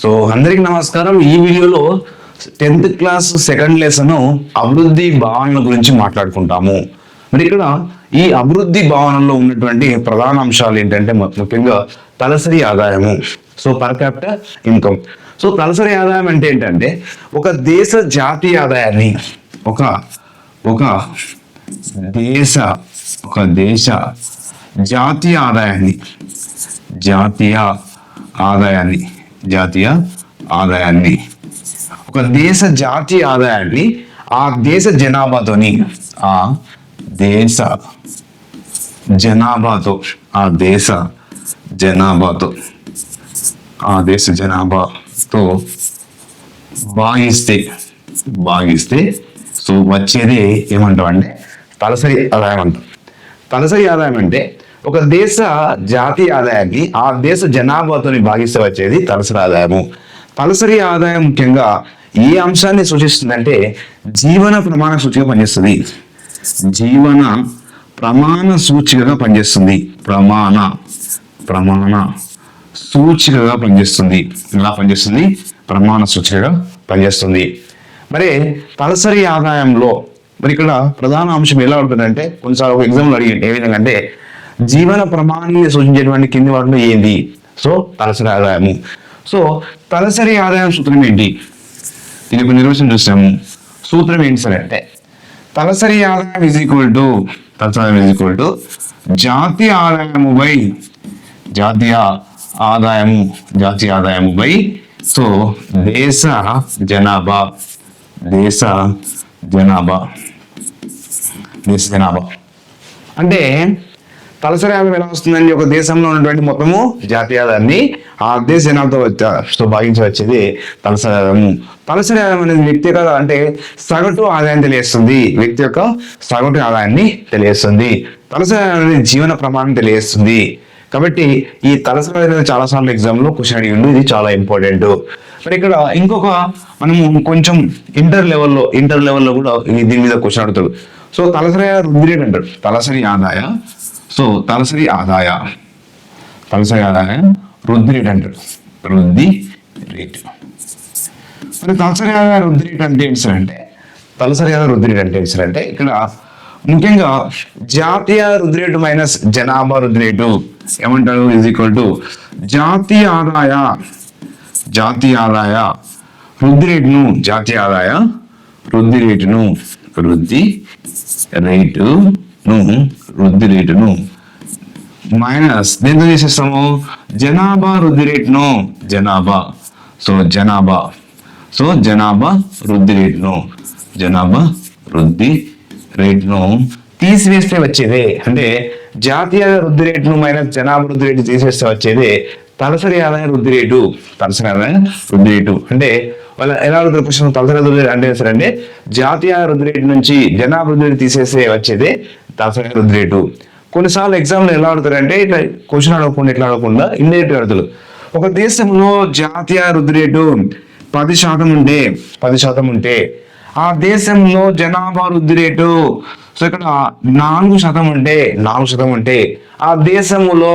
So అందరికి నమస్కారం. ఈ వీడియోలో టెన్త్ క్లాస్ సెకండ్ లెసన్ అభివృద్ధి భావనల గురించి మాట్లాడుకుంటాము. మరి ఇక్కడ ఈ అభివృద్ధి భావనలో ఉన్నటువంటి ప్రధాన అంశాలు ఏంటంటే ముఖ్యంగా తలసరి ఆదాయము. So per capital income so తలసరి ఆదాయం అంటే ఏంటంటే ఒక దేశ జాతీయ ఆదాయాన్ని ఒక ఒక దేశ ఒక దేశ జాతీయ ఆదాయాన్ని జాతీయ ఆదాయాన్ని జాతీయ ఆదాయాన్ని. ఒక దేశ జాతీయ ఆదాయాన్ని ఆ దేశ జనాభాతోని ఆ దేశ జనాభాతో ఆ దేశ జనాభాతో ఆ దేశ జనాభాతో భాగిస్తే భాగిస్తే సో వచ్చేది ఏమంటాం అంటే తలసరి ఆదాయం అంటాం. తలసరి ఆదాయం అంటే ఒక దేశ జాతీయ ఆదాయాన్ని ఆ దేశ జనాభాతోని భాగిస్తే వచ్చేది తలసరి ఆదాయము. తలసరి ఆదాయం ముఖ్యంగా ఏ అంశాన్ని సూచిస్తుందంటే జీవన ప్రమాణ సూచిగా పనిచేస్తుంది. జీవన ప్రమాణ సూచికగా పనిచేస్తుంది. ప్రమాణ ప్రమాణ సూచికగా పనిచేస్తుంది. ఎలా పనిచేస్తుంది? ప్రమాణ సూచికగా పనిచేస్తుంది. మరి తలసరి ఆదాయంలో మరి ఇక్కడ ప్రధాన అంశం ఎలా ఉంటుందంటే కొన్నిసార్లు ఒక ఎగ్జామ్లో అడిగింది ఏ విధంగా అంటే జీవన ప్రమాణాన్ని సూచించేటువంటి కింది వాటిలో ఏంది? సో తలసరి ఆదాయము. సో తలసరి ఆదాయం సూత్రం ఏంటి? దీని యొక్క నిర్వచనం చూసాము. సూత్రం ఏంటి సార్? అంటే తలసరి ఆదాయం ఈజ్ ఈక్వల్ టు తలసరి ఆదాయం ఈజ్ ఈక్వల్ టు జాతీయ ఆదాయము బై జాతీయ ఆదాయము జాతీయ ఆదాయము బై సో దేశ జనాభా దేశ జనాభా దేశ జనాభా. అంటే తలసరి ఆమె ఎలా వస్తుందండి? ఒక దేశంలో ఉన్నటువంటి మొత్తము జాతీయ ఆ దేశ జనాలతో వచ్చే వచ్చేది తలసరి ఆదాయము తలసరి ఆదాయం అనేది వ్యక్తి యొక్క అంటే సగటు ఆదాయం తెలియజేస్తుంది. వ్యక్తి యొక్క సగటు ఆదాయాన్ని తెలియజేస్తుంది. తలసరి అనేది జీవన ప్రమాణం తెలియజేస్తుంది. కాబట్టి ఈ తలసరి అనేది చాలా సార్లు ఎగ్జామ్లో క్వశ్చన్ అడిగిండు ఇది చాలా ఇంపార్టెంట్ మరి ఇక్కడ ఇంకొక మనము కొంచెం ఇంటర్ లెవెల్లో ఇంటర్ లెవెల్లో కూడా దీని మీద క్వశ్చన్ అడుగుతాడు సో తలసరి ఆదాయ వృద్ధి రేట్ అంటాడు తలసరి ఆదాయ సో తలసరి ఆదాయ. తలసరి ఆదాయ వృద్ధి రేట్ అంటారు. వృద్ధి రేట్ మరి తలసరి ఆదాయ వృద్ధి రేట్ అంటే ఏంటి సార్ అంటే? తలసరి ఆదాయ వృద్ధి రేట్ అంటే ఏంటి సార్ అంటే ఇక్కడ ముఖ్యంగా జాతీయ వృద్ధి రేటు మైనస్ జనాభా వృద్ధి రేటు ఏమంటారు? ఈజ్ ఈక్వల్ టు జాతీయ ఆదాయ. జాతీయ ఆదాయ వృద్ధి రేటును జాతీయ ఆదాయ వృద్ధి రేటును వృద్ధి రేటు రేటును వృద్ధి రేటును మైనస్ దేంతో చేసేస్తాము జనాభా వృద్ధి రేటును జనాభా. సో జనాభా. సో జనాభా వృద్ధి రేటును జనాభా వృద్ధి రేటును తీసివేస్తే వచ్చేదే. అంటే జాతీయ వృద్ధి రేటును మైనస్ జనాభా వృద్ధి రేటు తీసివేస్తే వచ్చేదే. తలసరి ఆదాయ వృద్ధి రేటు తలసరి ఆదాయ వృద్ధి రేటు అంటే వాళ్ళ ఎలా అడుగుతారు క్వశ్చన్ తలసరి వృద్ధి అంటే సరే జాతీయ రుద్రేటు రేటు నుంచి జనాభా వృద్ధి తీసేసే వచ్చేదే తలసరి రుద్రేటు. రేటు కొన్నిసార్లు ఎగ్జామ్లో ఎలా అడుగుతారంటే ఇట్లా క్వశ్చన్ అడగకుండా ఎట్లా అడగకుండా ఇండైరెక్ట్ అడుగుతారు ఒక దేశంలో జాతీయ రుద్రేటు రేటు పది శాతం ఉంటే పది శాతం ఉంటే ఆ దేశంలో జనాభా వృద్ధి రేటు సో ఇక్కడ నాలుగు శాతం అంటే నాలుగు శాతం అంటే ఆ దేశంలో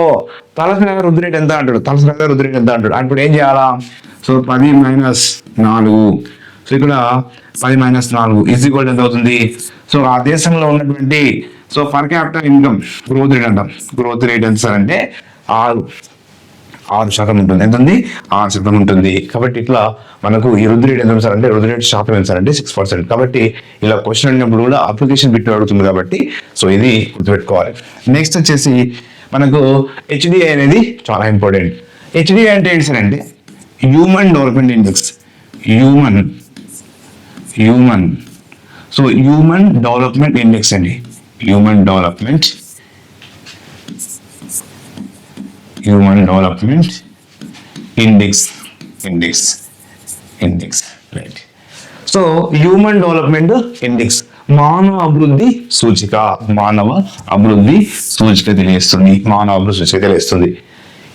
తలసరి వృద్ధి రేటు ఎంత అంటాడు? తలసరి వృద్ధి రేటు ఎంత అంటాడు? ఇప్పుడు ఏం చేయాలా? సో పది మైనస్ నాలుగు. సో ఇక్కడ పది మైనస్ నాలుగు ఈజ్ ఈక్వల్ ఎంత అవుతుంది? సో ఆ దేశంలో ఉన్నటువంటి so per capital income growth rate అంటాం గ్రోత్ రేట్ ఎంత సార్ అంటే ఆరు. ఆరు శాతం ఉంటుంది. ఎంత ఉంది ఆరు శాతం ఉంటుంది. కాబట్టి ఇట్లా మనకు ఈ రుద్రేట్ ఎంత సార్ అంటే రుద్రేట్ శాతం ఎంత సార్ అంటే సిక్స్ పర్సెంట్ కాబట్టి ఇలా క్వశ్చన్ అడిగినప్పుడు కూడా అప్లికేషన్ బిట్ అడుగుతుంది కాబట్టి సో ఇది గుర్తుపెట్టుకోవాలి. నెక్స్ట్ వచ్చేసి మనకు హెచ్డిఐ అనేది చాలా ఇంపార్టెంట్ హెచ్డిఐ అంటే ఏంటి సార్ అంటే human development index human human so human development index అండి. Human development human development index index index right so human development index మానవ అభివృద్ధి సూచిక మానవ అభివృద్ధి సూచిక తెలియస్తుంది మానవ అభివృద్ధి సూచిక తెలియజేస్తుంది.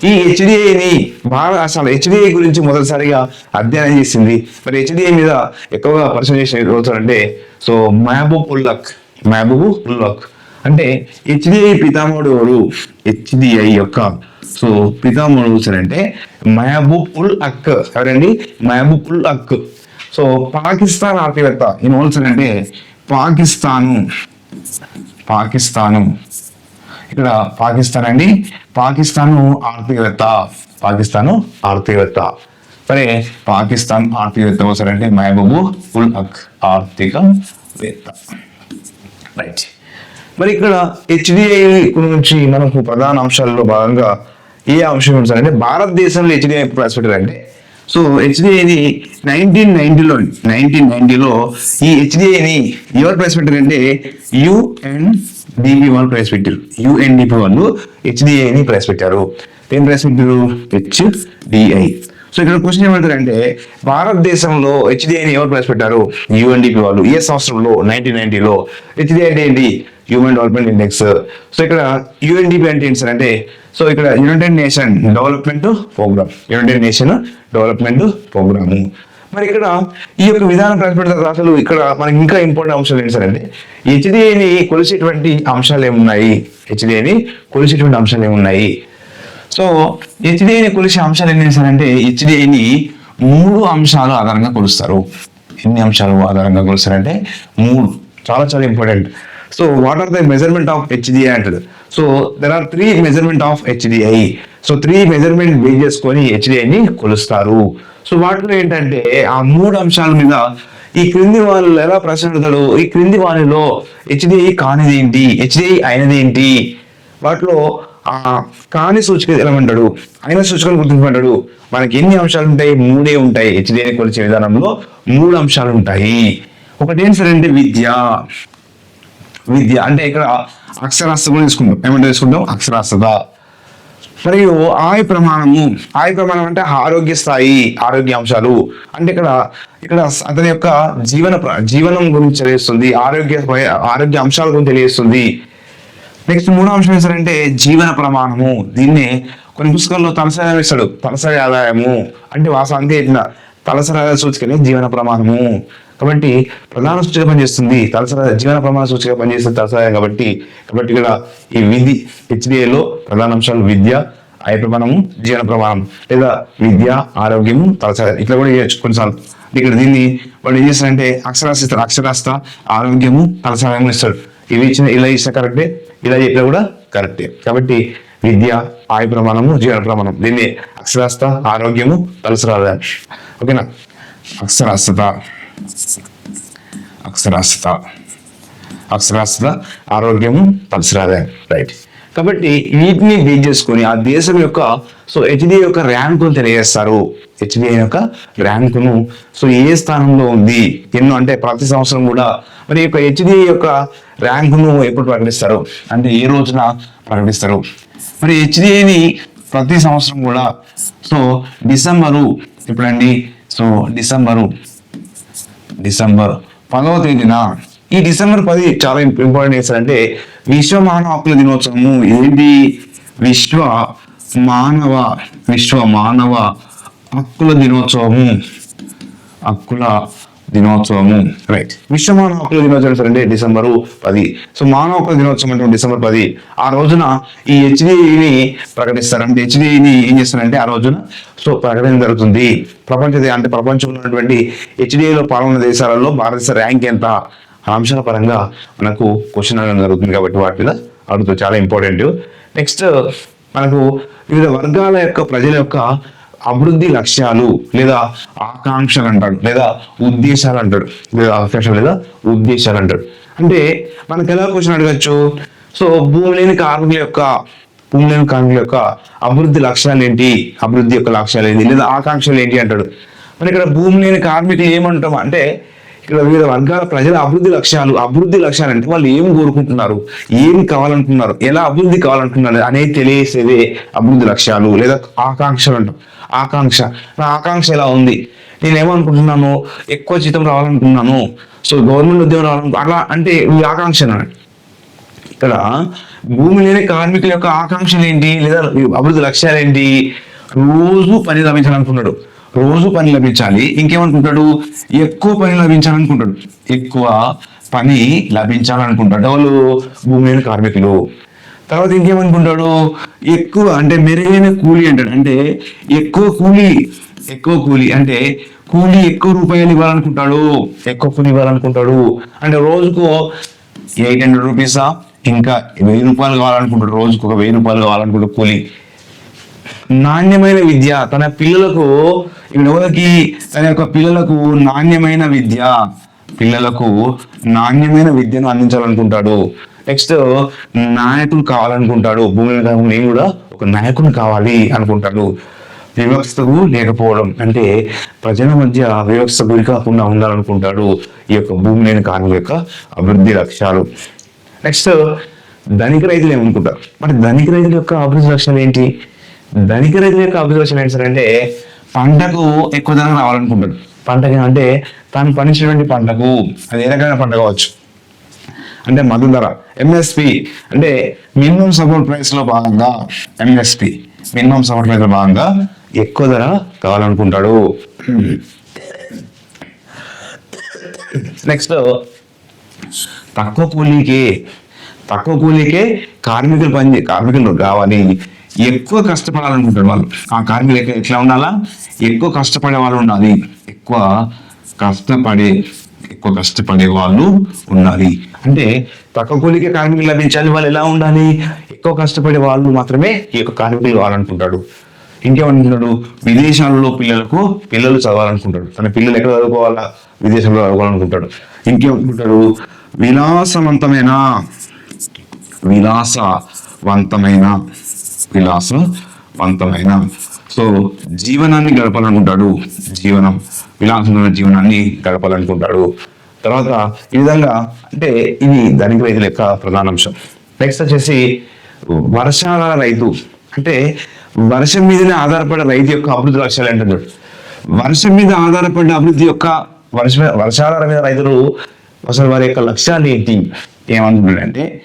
ఈ హెచ్డిఐని బాగా అసలు హెచ్డిఐ గురించి మొదటిసారిగా అధ్యయనం చేసింది. మరి హెచ్డిఐ మీద ఎక్కువగా పరిచయం చేసిన అంటే సో మహబూబ్ ఉల్లక్ మహబూబ్ ఉల్లక్ అంటే హెచ్డిఐ పితామహుడు ఎవరు? హెచ్డిఐ యొక్క సో పితామహుడు చూసారంటే మహబూబ్ ఉల్ హక్ ఎవరండి? మహబూబ్ ఉల్ హక్ సో పాకిస్తాన్ ఆర్థికవేత్త ఈయన అంటే పాకిస్తాను. పాకిస్తాను. ఇక్కడ పాకిస్తాన్ అండి. పాకిస్తాను ఆర్థికవేత్త. పాకిస్తాను ఆర్థికవేత్త. సరే పాకిస్తాన్ ఆర్థికవేత్త వస్తారంటే మహబూబు ఉల్ అక్ ఆర్థికవేత్త. రైట్. మరి ఇక్కడ హెచ్డిఐ గురించి మనకు ప్రధాన అంశాల్లో భాగంగా ఏ అంశం అంటే భారతదేశంలో హెచ్డిఐ ప్రవేశపెట్టారంటే సో హెచ్డిఐని నైన్టీన్ నైన్టీలో నైన్టీన్ నైన్టీలో ఈ హెచ్డిఐని ఎవరు ప్రవేశపెట్టారంటే యుఎన్డిపి వాళ్ళు ప్రవేశపెట్టారు. యుఎన్డిపి వాళ్ళు హెచ్డిఐని ప్రవేశపెట్టారు. ఏం ప్రవేశపెట్టారు? హెచ్డిఐ సో ఇక్కడ క్వశ్చన్ ఏమంటారంటే భారతదేశంలో హెచ్డిఐని ఎవరు ప్రవేశపెట్టారు? యుఎన్డిపి వాళ్ళు. ఏ సంవత్సరంలో? నైన్టీన్ నైన్టీలో హెచ్డిఐ అంటే ఏంటి? హ్యూమన్ డెవలప్మెంట్ ఇండెక్స్ సో ఇక్కడ యుఎన్డిపి అంటే ఏంటి సార్ అంటే సో ఇక్కడ united nation development programme united nation development programme మరి ఇక్కడ ఈ యొక్క విధానం ప్రవేశపెడతారు అసలు ఇక్కడ మనకి ఇంకా ఇంపార్టెంట్ అంశాలు ఏంటి సార్ అంటే హెచ్డిఐని కొలిసేటువంటి అంశాలు ఏమున్నాయి? హెచ్డిఏని కొలిసేటువంటి అంశాలు ఏమున్నాయి? సో హెచ్డిఏని కొలిసే అంశాలు ఏమిటి అంటే హెచ్డిఏని మూడు అంశాలు ఆధారంగా కొలుస్తారు. ఎన్ని అంశాలు ఆధారంగా కొలుస్తారంటే మూడు. చాలా చాలా important so what are the measurement of HDI అంటారు so there are three measurement of HDI so three measurement base చేసుకొని హెచ్డిఐని కొలుస్తారు. సో వాటిలో ఏంటంటే ఆ మూడు అంశాల మీద ఈ క్రింది వాళ్ళు ఎలా ప్రశ్న ఈ క్రింది వాళ్ళలో హెచ్డిఐ కానిది ఏంటి హెచ్డిఐ అయినది ఏంటి వాటిలో ఆ కాని సూచిక ఎలమంటాడు అయిన సూచికలు గుర్తించమంటాడు. మనకి ఎన్ని అంశాలు ఉంటాయి? మూడే ఉంటాయి హెచ్డిఐ కొలిచే విధానంలో. మూడు అంశాలు ఉంటాయి. ఒకటి ఏంటి సరే అంటే విద్య. విద్య. అంటే ఇక్కడ అక్షరాస్యత కూడా తీసుకుంటాం ఏమంటే తీసుకుంటాం అక్షరాస్యత. మరియు ఆయు ప్రమాణము ఆయు ప్రమాణం అంటే ఆరోగ్య స్థాయి ఆరోగ్య అంశాలు. అంటే ఇక్కడ ఇక్కడ అతని యొక్క జీవన ప్ర- జీవనం గురించి తెలియజేస్తుంది ఆరోగ్య ఆరోగ్య అంశాల గురించి తెలియజేస్తుంది నెక్స్ట్ మూడో అంశం ఏంటంటే జీవన ప్రమాణము. దీన్ని కొన్ని పుస్తకాల్లో తలసరి ఇస్తాడు. తలసరి ఆదాయము అంటే వాసానికి అంతే తలసరి ఆదాయ సూచికనే జీవన ప్రమాణము. కాబట్టి ప్రధాన సూచిక పనిచేస్తుంది తలసరి జీవన ప్రమాణ సూచిక పనిచేస్తుంది తలసరి కాబట్టి కాబట్టి ఇక్కడ ఈ విధి హెచ్డిఏలో ప్రధాన అంశాలు విద్య ఆయ ప్రమాణము జీవన ప్రమాణం లేదా విద్య ఆరోగ్యము తలసరి ఇట్లా కూడా చేయొచ్చు కొన్నిసార్లు. ఇక్కడ దీన్ని వాళ్ళు ఏం చేస్తారంటే అక్షరాస్యత అక్షరాస్త ఆరోగ్యము తలసరి ఇస్తారు. ఇవి ఇచ్చిన ఇలా ఇచ్చిన కరెక్టే ఇలా చెప్పినా కూడా కరెక్టే కాబట్టి విద్య ఆయు ప్రమాణము జీవన ప్రమాణం దీన్ని అక్షరాస్త ఆరోగ్యము తలసరాదా ఓకేనా? అక్షరాస్యత. అక్షరాస్యత. అక్షరాస్యత ఆరోగ్యము తలసరాదా రైట్ కాబట్టి వీటిని బేస్ చేసుకొని ఆ దేశం యొక్క సో హెచ్డిఐ యొక్క ర్యాంకును తెలియజేస్తారు. హెచ్డిఏ యొక్క ర్యాంకును సో ఏ స్థానంలో ఉంది? ఎన్నో అంటే ప్రతి సంవత్సరం కూడా మరి యొక్క హెచ్డిఐ యొక్క ర్యాంకును ఎప్పుడు ప్రకటిస్తారు? అంటే ఏ రోజున ప్రకటిస్తారు? మరి హెచ్డిఐని ప్రతి సంవత్సరం కూడా సో డిసెంబరు ఎప్పుడండి సో డిసెంబరు డిసెంబర్ పదవ తేదీన. ఈ డిసెంబర్ పది చాలా ఇంపార్టెంట్ చేస్తారంటే విశ్వ మానవ హక్కుల దినోత్సవము. ఏంటి విశ్వ మానవ విశ్వ మానవ హక్కుల దినోత్సవము. హక్కుల దినోత్సవము. రైట్ విశ్వ మానవ హక్కుల దినోత్సవం అంటే డిసెంబరు పది. సో మానవ హక్కుల దినోత్సవం అంటే డిసెంబర్ పది. ఆ రోజున ఈ హెచ్డిని ప్రకటిస్తారు అంటే హెచ్డిని ఏం చేస్తారంటే ఆ రోజున సో ప్రకటన జరుగుతుంది. ప్రపంచ అంటే ప్రపంచంలో ఉన్నటువంటి హెచ్డిఏలో పాల్గొన్న దేశాలలో భారతదేశ ర్యాంక్ ఎంత? అంశాల పరంగా మనకు క్వశ్చన్ అడగడం జరుగుతుంది కాబట్టి వాటి మీద అడుగుతుంది చాలా ఇంపార్టెంట్. నెక్స్ట్ మనకు వివిధ వర్గాల యొక్క ప్రజల యొక్క అభివృద్ధి లక్ష్యాలు లేదా ఆకాంక్షలు అంటాడు లేదా ఉద్దేశాలు అంటాడు లేదా ఆకాంక్షలు లేదా ఉద్దేశాలు అంటాడు. అంటే మనకు ఎలా క్వశ్చన్ అడగచ్చు? సో భూమి లేని కార్మికుల యొక్క భూమి లేని కార్మికుల యొక్క అభివృద్ధి లక్ష్యాలు ఏంటి? అభివృద్ధి యొక్క లక్ష్యాలు ఏంటి? లేదా ఆకాంక్షలు ఏంటి అంటాడు. మరి ఇక్కడ భూమి లేని కార్మికులు ఏమంటాం అంటే ఇక్కడ వివిధ వర్గాల ప్రజల అభివృద్ధి లక్ష్యాలు అభివృద్ధి లక్ష్యాలు అంటే వాళ్ళు ఏం కోరుకుంటున్నారు? ఏం కావాలనుకుంటున్నారు ఎలా అభివృద్ధి కావాలనుకుంటున్నారు అనేది తెలియసేదే అభివృద్ధి లక్ష్యాలు లేదా ఆకాంక్షలు అంటాం. ఆకాంక్ష. నా ఆకాంక్ష ఎలా ఉంది? నేను ఏమనుకుంటున్నాను ఎక్కువ జీతం రావాలనుకుంటున్నాను సో గవర్నమెంట్ ఉద్యోగం రావాలనుకు అలా అంటే ఈ ఆకాంక్ష ఇక్కడ భూమి లేని కార్మికుల యొక్క ఆకాంక్షలు ఏంటి? లేదా అభివృద్ధి లక్ష్యాలు ఏంటి? రోజు పని లభించాలనుకున్నాడు రోజు పని లభించాలి. ఇంకేమనుకుంటాడు ఎక్కువ పని లభించాలనుకుంటాడు. ఎక్కువ పని లభించాలనుకుంటాడు. వాళ్ళు భూమి కార్మికులు. తర్వాత ఇంకేమనుకుంటాడు? ఎక్కువ అంటే మెరుగైన కూలి అంటాడు. అంటే ఎక్కువ కూలి ఎక్కువ కూలి అంటే కూలి ఎక్కువ రూపాయలు ఇవ్వాలనుకుంటాడు. ఎక్కువ కూలి ఇవ్వాలనుకుంటాడు. అంటే రోజుకు ఎయిట్ హండ్రెడ్ రూపీసా? ఇంకా వెయ్యి రూపాయలు కావాలనుకుంటాడు. రోజుకు ఒక వెయ్యి రూపాయలు కావాలనుకుంటాడు కూలి. నాణ్యమైన విద్య తన పిల్లలకు ఇక్కడ ఎవరికి తన యొక్క పిల్లలకు నాణ్యమైన విద్య పిల్లలకు నాణ్యమైన విద్యను అందించాలనుకుంటాడు. నెక్స్ట్ నాయకుడు కావాలనుకుంటాడు. భూమి మీద నేను కూడా ఒక నాయకుడు కావాలి అనుకుంటాడు. వివక్షకు లేకపోవడం అంటే ప్రజల మధ్య వివక్ష గురి కాకుండా ఉండాలనుకుంటాడు. ఈ యొక్క భూమి లేని కార్మిక యొక్క అభివృద్ధి లక్ష్యాలు. నెక్స్ట్ ధనిక రైతులు ఏమనుకుంటారు? మరి ధనిక రైతుల యొక్క అభివృద్ధి లక్ష్యాలు ఏంటి? ధనిక రైతుల యొక్క అభివృద్ధి లక్ష్యాలు ఏంటి సార్ అంటే పంటకు ఎక్కువ ధర రావాలనుకుంటాడు పంటకి అంటే తాను పండించినటువంటి పంటకు అది ఏ రకమైన పంట కావచ్చు? అంటే మద్దతు ధర ఎంఎస్పి అంటే మినిమం సపోర్ట్ ప్రైస్లో భాగంగా ఎంఎస్పి మినిమం సపోర్ట్ ప్రైస్లో భాగంగా ఎక్కువ ధర కావాలనుకుంటాడు. నెక్స్ట్ తక్కువ కూలీకి తక్కువ కూలీకే కార్మికులు పని కార్మికులు కావాలి. ఎక్కువ కష్టపడాలనుకుంటారు వాళ్ళు. ఆ కార్మికులు ఎక్కడ ఎట్లా ఉండాలా? ఎక్కువ కష్టపడే వాళ్ళు ఉండాలి. ఎక్కువ కష్టపడే ఎక్కువ కష్టపడే వాళ్ళు ఉండాలి. అంటే తక్కువ కూలికే కార్మికులు లభించాలి వాళ్ళు ఎలా ఉండాలి? ఎక్కువ కష్టపడే వాళ్ళు మాత్రమే ఈ యొక్క కార్మికులు కావాలనుకుంటాడు ఇంకేమనుకుంటాడు? విదేశాలలో పిల్లలకు పిల్లలు చదవాలనుకుంటాడు. తన పిల్లలు ఎక్కడ చదువుకోవాలా? విదేశంలో చదువుకోవాలనుకుంటాడు ఇంకేమనుకుంటాడు? విలాసవంతమైన? విలాసవంతమైన? విలాసం పంతమైన. సో జీవనాన్ని గడపాలనుకుంటాడు. జీవనం విలాసమైన జీవనాన్ని గడపాలనుకుంటాడు. తర్వాత ఈ విధంగా అంటే ఇది ధనిక రైతుల యొక్క ప్రధాన అంశం. నెక్స్ట్ వచ్చేసి వర్షాల రైతు. అంటే వర్షం మీదనే ఆధారపడే రైతు యొక్క అభివృద్ధి లక్ష్యాలు ఏంటంటే వర్షం మీద ఆధారపడిన అభివృద్ధి యొక్క వర్ష వర్షాల మీద రైతులు అసలు వారి యొక్క లక్ష్యాలు ఏంటి? ఏమనుకుంటాడంటే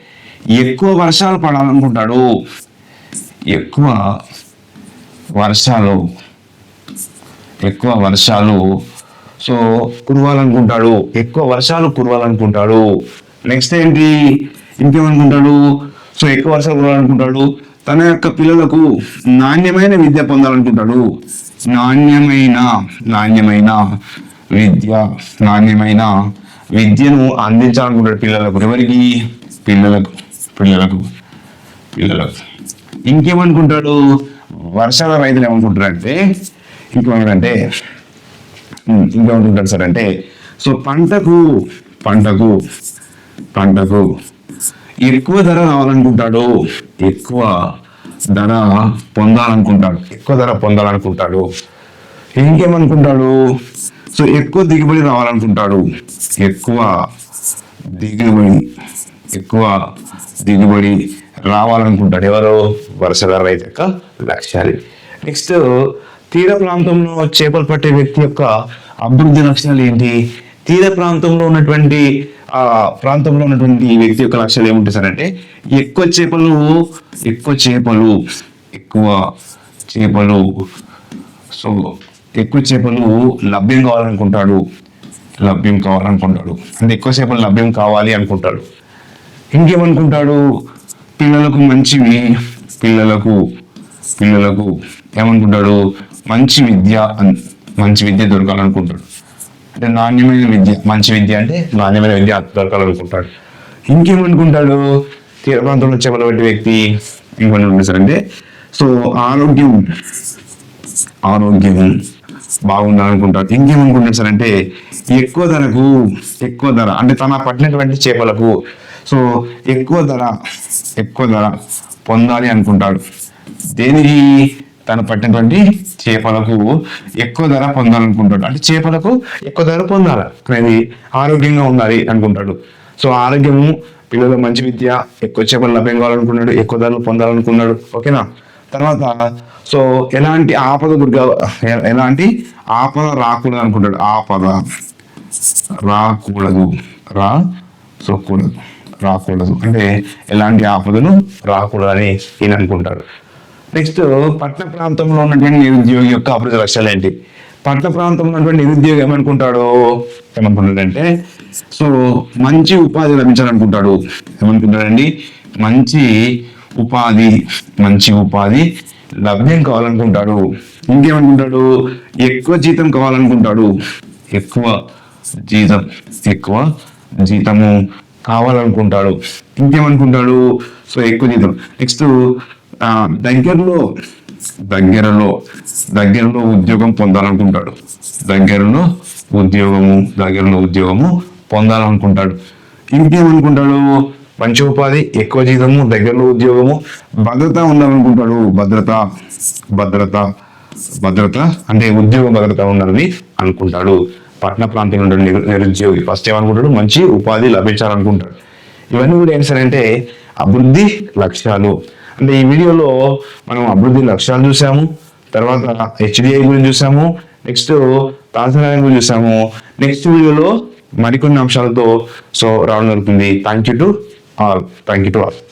ఎక్కువ వర్షాలు పడాలనుకుంటాడు. ఎక్కువ వర్షాలు ఎక్కువ వర్షాలు. సో కురవాలనుకుంటాడు. ఎక్కువ వర్షాలు కురవాలనుకుంటాడు. నెక్స్ట్ ఏంటి? ఇంకేమనుకుంటాడు? సో ఎక్కువ వర్షాలు కురవాలనుకుంటాడు. తన యొక్క పిల్లలకు నాణ్యమైన విద్య పొందాలనుకుంటాడు. నాణ్యమైన నాణ్యమైన విద్య నాణ్యమైన విద్యను అందించాలనుకుంటాడు పిల్లలకు. ఎవరికి? పిల్లలకు పిల్లలకు పిల్లలకు. ఇంకేమనుకుంటాడు? వర్షాల రైతులు ఏమనుకుంటారంటే ఇంకేమనుకుంటే ఉమ్, ఇంకేమనుకుంటాడు సార్ అంటే సో పంటకు పంటకు పంటకు ఎక్కువ ధర రావాలనుకుంటాడు. ఎక్కువ ధర పొందాలనుకుంటాడు. ఎక్కువ ధర పొందాలనుకుంటాడు. ఇంకేమనుకుంటాడు? సో ఎక్కువ దిగుబడి రావాలనుకుంటాడు. ఎక్కువ దిగుబడి ఎక్కువ దిగుబడి రావాలనుకుంటాడు ఎవరు? వర్షధార రైతు యొక్క లక్ష్యాలు నెక్స్ట్ తీర ప్రాంతంలో చేపలు పట్టే వ్యక్తి యొక్క అభివృద్ధి లక్షణాలు ఏంటి? తీర ప్రాంతంలో ఉన్నటువంటి ఆ ప్రాంతంలో ఉన్నటువంటి ఈ వ్యక్తి యొక్క లక్ష్యాలు ఏముంటాయి సార్ అంటే ఎక్కువ చేపలు ఎక్కువ చేపలు ఎక్కువ చేపలు. సో ఎక్కువ చేపలు లభ్యం కావాలనుకుంటాడు. లభ్యం కావాలనుకుంటాడు. అంటే ఎక్కువ చేపలు లభ్యం కావాలి అనుకుంటాడు. ఇంకేమనుకుంటాడు? పిల్లలకు మంచివి పిల్లలకు పిల్లలకు ఏమనుకుంటాడు? మంచి విద్య మంచి విద్య దొరకాలనుకుంటాడు. అంటే నాణ్యమైన విద్య మంచి విద్య అంటే నాణ్యమైన విద్య దొరకాలనుకుంటాడు. ఇంకేమనుకుంటాడు? తీర ప్రాంతంలో చేపలు పట్టే వ్యక్తి ఇంకేమనుకుంటాడు సార్ అంటే సో ఆరోగ్యం ఆరోగ్యం బాగుండాలనుకుంటారు ఇంకేమనుకుంటారు సార్ అంటే ఎక్కువ ధరకు ఎక్కువ ధర అంటే తన పట్టినటువంటి చేపలకు సో ఎక్కువ ధర ఎక్కువ ధర పొందాలి అనుకుంటాడు. దేనికి? తను పట్టినటువంటి చేపలకు ఎక్కువ ధర పొందాలనుకుంటాడు. అంటే చేపలకు ఎక్కువ ధర పొందాలి? అనేది ఆరోగ్యంగా ఉండాలి అనుకుంటాడు. సో ఆరోగ్యము పిల్లలు మంచి విద్య ఎక్కువ చేపలు లభ్యం కావాలనుకున్నాడు ఎక్కువ ధరలు పొందాలనుకున్నాడు. ఓకేనా? తర్వాత సో ఎలాంటి ఆపద గురిగా ఎలాంటి ఆపద రాకూడదు అనుకుంటాడు ఆపద రాకూడదు. రా సో కూడదు. రాకూడదు. అంటే ఎలాంటి ఆపదలు రాకూడదని ఈయన అనుకుంటాడు నెక్స్ట్ పట్టణ ప్రాంతంలో ఉన్నటువంటి నిరుద్యోగి యొక్క అభివృద్ధి లక్ష్యాలు ఏంటి? పట్టణ ప్రాంతంలో ఉన్నటువంటి నిరుద్యోగి ఏమనుకుంటాడు? ఏమనుకుంటాడంటే సో మంచి ఉపాధి లభించాలనుకుంటాడు. ఏమనుకుంటాడండి? మంచి ఉపాధి మంచి ఉపాధి లభ్యం కావాలనుకుంటాడు. ఇంకేమనుకుంటాడు? ఎక్కువ జీతం కావాలనుకుంటాడు. ఎక్కువ జీతం ఎక్కువ జీతము కావాలనుకుంటాడు. ఇంకేమనుకుంటాడు? సో ఎక్కువ జీతం. నెక్స్ట్ దగ్గరలో దగ్గరలో దగ్గరలో ఉద్యోగం పొందాలనుకుంటాడు. దగ్గరలో ఉద్యోగము దగ్గరలో ఉద్యోగము పొందాలనుకుంటాడు. ఇంకేమనుకుంటాడు? మంచి ఉపాధి ఎక్కువ జీతము దగ్గరలో ఉద్యోగము భద్రత ఉండాలనుకుంటాడు. భద్రత భద్రత భద్రత అంటే ఉద్యోగ భద్రత ఉండాలని అనుకుంటాడు. పట్టణ ప్రాంతంలో ఉండే నిరు- నిరుద్యోగి ఫస్ట్ ఏమనుకుంటాడు? మంచి ఉపాధి లభించాలనుకుంటాడు. ఇవన్నీ కూడా ఏంటి సరే అంటే అభివృద్ధి లక్ష్యాలు. అంటే ఈ వీడియోలో మనం అభివృద్ధి లక్ష్యాలు చూసాము తర్వాత హెచ్డిఐ గురించి చూసాము నెక్స్ట్ తాజారాయణ గురించి చూసాము. నెక్స్ట్ వీడియోలో మరికొన్ని అంశాలతో సో రావడం జరుగుతుంది. Thank you to all thank you to all